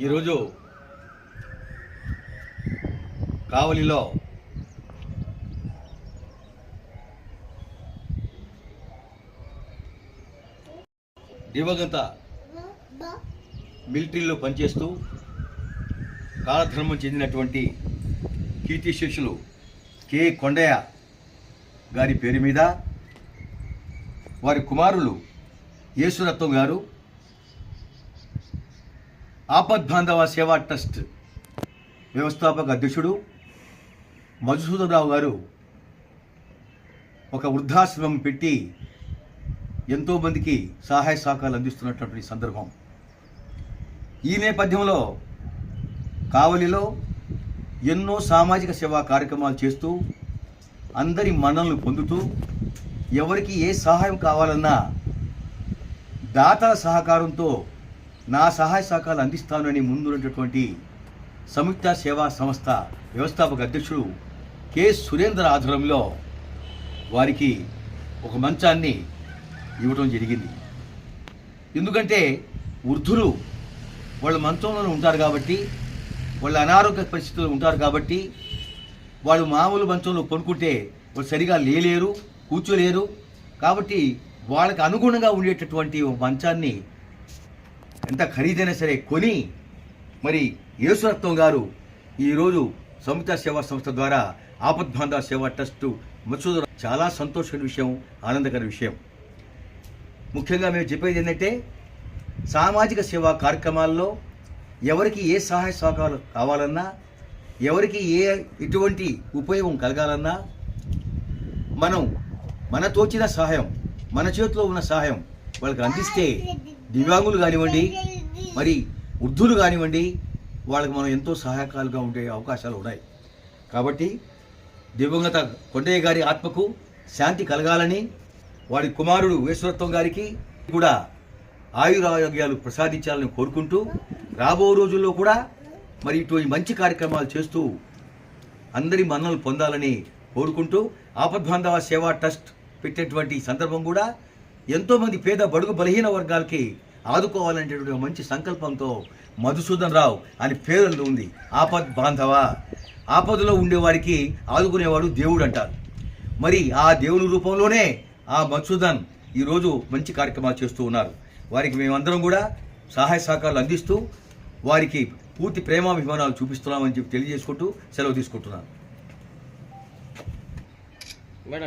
ఈరోజు కావలిలో దివగంత మిలిటరీలో పనిచేస్తూ కాలధర్మం చెందినటువంటి కీర్తి శిష్యులు కె. కొండయ్య గారి పేరు మీద వారి కుమారులు యేసురత్వం గారు ఆపద్బాంధవ సేవా ట్రస్ట్ వ్యవస్థాపక అధ్యక్షుడు మధుసూదనరావు గారు ఒక వృద్ధాశ్రమం పెట్టి ఎంతోమందికి సహాయ సహకారాలు అందిస్తున్నటువంటి సందర్భం. ఈ నేపథ్యంలో కావలిలో ఎన్నో సామాజిక సేవా కార్యక్రమాలు చేస్తూ అందరి మన్నలను పొందుతూ ఎవరికి ఏ సహాయం కావాలన్నా దాతల సహకారంతో నా సహాయ సహకారాలు అందిస్తానని ముందున్నటువంటి సంయుక్త సేవా సంస్థ వ్యవస్థాపక అధ్యక్షుడు కె. సురేంద్ర ఆధ్వర్యంలో వారికి ఒక మంచాన్ని ఇవ్వడం జరిగింది. ఎందుకంటే వృద్ధులు వాళ్ళు మంచంలోనే ఉంటారు కాబట్టి వాళ్ళు అనారోగ్య పరిస్థితుల్లో ఉంటారు కాబట్టి వాళ్ళు మామూలు మంచంలో కొనుక్కుంటే వాళ్ళు సరిగా లేలేరు కూర్చోలేరు. కాబట్టి వాళ్ళకి అనుగుణంగా ఉండేటటువంటి మంచాన్ని ఎంత ఖరీదైనా సరే కొని మరి యేసురత్వం గారు ఈరోజు సంయుక్త సేవా సంస్థ ద్వారా ఆపద్బాంధ సేవా ట్రస్ట్ మత్స్సు చాలా సంతోషమైన విషయం ఆనందకర విషయం. ముఖ్యంగా మేము చెప్పేది ఏంటంటే సామాజిక సేవా కార్యక్రమాల్లో ఎవరికి ఏ సహాయ సహకారాలు కావాలన్నా ఎవరికి ఏ ఎటువంటి ఉపయోగం కలగాలన్నా మనం మన తోచిన సహాయం మన చేతిలో ఉన్న సహాయం వాళ్ళకి అందిస్తే దివ్యాంగులు కానివ్వండి మరి వృద్ధులు కానివ్వండి వాళ్ళకి మనం ఎంతో సహాయకాలుగా ఉండే అవకాశాలు ఉన్నాయి. కాబట్టి దివంగత కొండయ్య గారి ఆత్మకు శాంతి కలగాలని వాడి కుమారుడు ఈశ్వరత్వం గారికి కూడా ఆయురారోగ్యాలు ప్రసాదించాలని కోరుకుంటూ రాబో రోజుల్లో కూడా మరి ఇటువంటి మంచి కార్యక్రమాలు చేస్తూ అందరి మన్నలు పొందాలని కోరుకుంటూ ఆపద్బాంధవ సేవా ట్రస్ట్ పెట్టేటువంటి సందర్భం కూడా ఎంతోమంది పేద బడుగు బలహీన వర్గాలకి ఆదుకోవాలనేటువంటి మంచి సంకల్పంతో మధుసూదన్ రావు అని పేరు ఉంది. ఆపద్ బాంధవ. ఆపదలో ఉండేవాడికి ఆదుకునేవాడు దేవుడు అంటారు మరి ఆ దేవుని రూపంలోనే ఆ మధుసూదన్ ఈరోజు మంచి కార్యక్రమాలు చేస్తూ ఉన్నారు. వారికి మేమందరం కూడా సహాయ సహకారాలు అందిస్తూ వారికి పూర్తి ప్రేమాభిమానాలు చూపిస్తున్నామని చెప్పి తెలియజేసుకుంటూ సెలవు తీసుకుంటున్నాను. మేడం